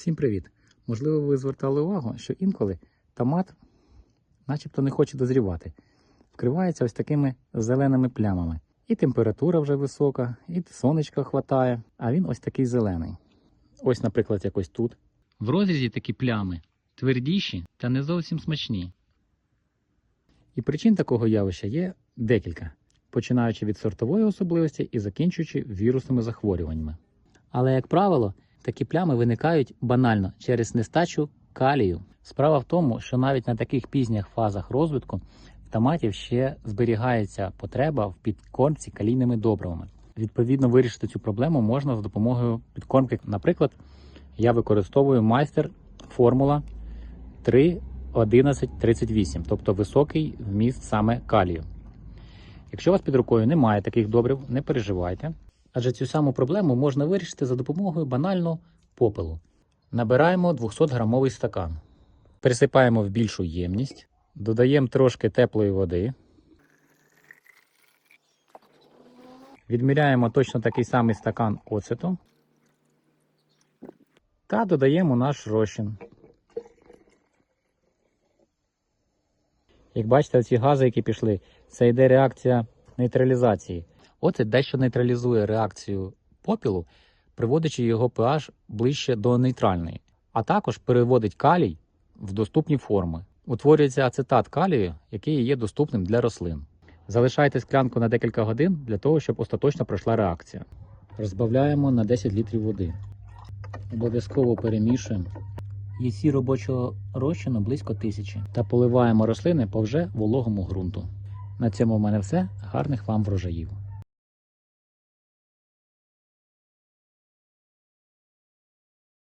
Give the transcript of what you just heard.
Всім привіт! Можливо, ви звертали увагу, що інколи томат начебто не хоче дозрівати. Вкривається ось такими зеленими плямами. І температура вже висока, і сонечка хватає, а він ось такий зелений. Ось, наприклад, якось тут. В розрізі такі плями твердіші та не зовсім смачні. І причин такого явища є декілька, починаючи від сортової особливості і закінчуючи вірусними захворюваннями. Але, як правило, такі плями виникають банально через нестачу калію. Справа в тому, що навіть на таких пізніх фазах розвитку в томатів ще зберігається потреба в підкормці калійними добривами. Відповідно, вирішити цю проблему можна за допомогою підкормки. Наприклад, я використовую майстер формула 3, 11, 38, тобто високий вміст саме калію. Якщо у вас під рукою немає таких добрив, не переживайте. Адже цю саму проблему можна вирішити за допомогою банально попелу. Набираємо 200-грамовий стакан, присипаємо в більшу ємність, додаємо трошки теплої води, відміряємо точно такий самий стакан оцету та додаємо наш розчин. Як бачите, ці гази, які пішли, це йде реакція нейтралізації. Оцет дещо нейтралізує реакцію попілу, приводячи його pH ближче до нейтральної, а також переводить калій в доступні форми. Утворюється ацетат калію, який є доступним для рослин. Залишайте склянку на декілька годин для того, щоб остаточно пройшла реакція. Розбавляємо на 10 літрів води. Обов'язково перемішуємо. Єсі робочого розчину близько тисячі. Та поливаємо рослини по вже вологому ґрунту. На цьому в мене все. Гарних вам врожаїв!